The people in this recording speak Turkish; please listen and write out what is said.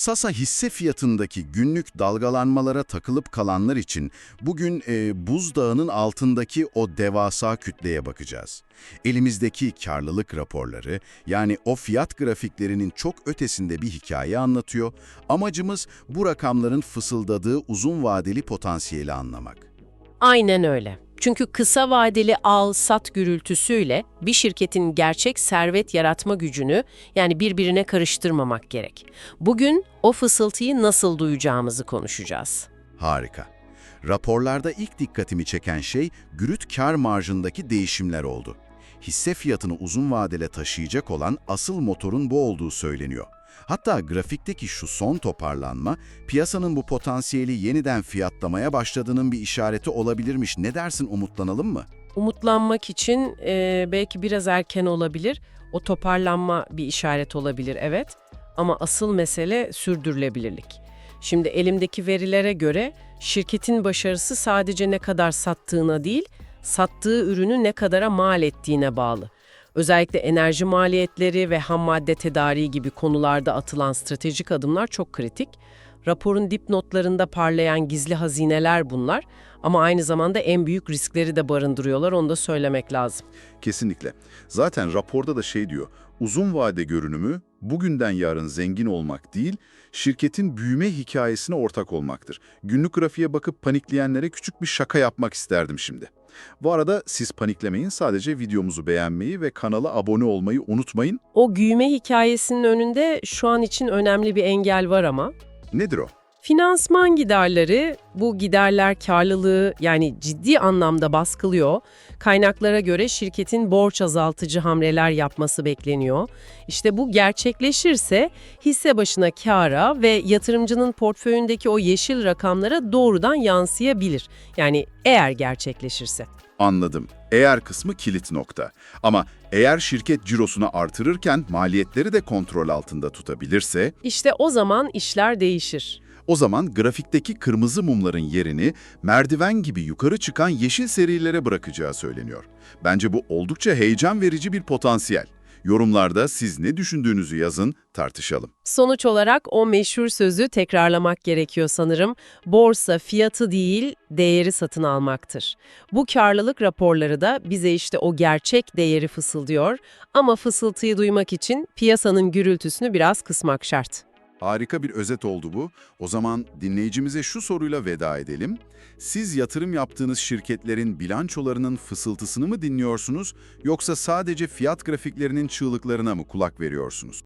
Sasa hisse fiyatındaki günlük dalgalanmalara takılıp kalanlar için bugün e, buzdağının altındaki o devasa kütleye bakacağız. Elimizdeki karlılık raporları yani o fiyat grafiklerinin çok ötesinde bir hikaye anlatıyor. Amacımız bu rakamların fısıldadığı uzun vadeli potansiyeli anlamak. Aynen öyle. Çünkü kısa vadeli al-sat gürültüsüyle bir şirketin gerçek servet yaratma gücünü yani birbirine karıştırmamak gerek. Bugün o fısıltıyı nasıl duyacağımızı konuşacağız. Harika. Raporlarda ilk dikkatimi çeken şey gürüt kar marjındaki değişimler oldu. Hisse fiyatını uzun vadele taşıyacak olan asıl motorun bu olduğu söyleniyor. Hatta grafikteki şu son toparlanma, piyasanın bu potansiyeli yeniden fiyatlamaya başladığının bir işareti olabilirmiş. Ne dersin umutlanalım mı? Umutlanmak için e, belki biraz erken olabilir. O toparlanma bir işaret olabilir evet. Ama asıl mesele sürdürülebilirlik. Şimdi elimdeki verilere göre şirketin başarısı sadece ne kadar sattığına değil, sattığı ürünü ne kadara mal ettiğine bağlı. Özellikle enerji maliyetleri ve ham madde tedariği gibi konularda atılan stratejik adımlar çok kritik. Raporun dipnotlarında parlayan gizli hazineler bunlar ama aynı zamanda en büyük riskleri de barındırıyorlar onu da söylemek lazım. Kesinlikle. Zaten raporda da şey diyor, uzun vade görünümü bugünden yarın zengin olmak değil, şirketin büyüme hikayesine ortak olmaktır. Günlük grafiğe bakıp panikleyenlere küçük bir şaka yapmak isterdim şimdi. Bu arada siz paniklemeyin, sadece videomuzu beğenmeyi ve kanala abone olmayı unutmayın. O büyüme hikayesinin önünde şu an için önemli bir engel var ama. Nedir o? Finansman giderleri, bu giderler karlılığı yani ciddi anlamda baskılıyor. Kaynaklara göre şirketin borç azaltıcı hamleler yapması bekleniyor. İşte bu gerçekleşirse hisse başına kâra ve yatırımcının portföyündeki o yeşil rakamlara doğrudan yansıyabilir. Yani eğer gerçekleşirse. Anladım. Eğer kısmı kilit nokta. Ama eğer şirket cirosunu artırırken maliyetleri de kontrol altında tutabilirse, İşte o zaman işler değişir. o zaman grafikteki kırmızı mumların yerini merdiven gibi yukarı çıkan yeşil serilere bırakacağı söyleniyor. Bence bu oldukça heyecan verici bir potansiyel. Yorumlarda siz ne düşündüğünüzü yazın, tartışalım. Sonuç olarak o meşhur sözü tekrarlamak gerekiyor sanırım. Borsa fiyatı değil, değeri satın almaktır. Bu karlılık raporları da bize işte o gerçek değeri fısıldıyor ama fısıltıyı duymak için piyasanın gürültüsünü biraz kısmak şart. Harika bir özet oldu bu. O zaman dinleyicimize şu soruyla veda edelim. Siz yatırım yaptığınız şirketlerin bilançolarının fısıltısını mı dinliyorsunuz yoksa sadece fiyat grafiklerinin çığlıklarına mı kulak veriyorsunuz?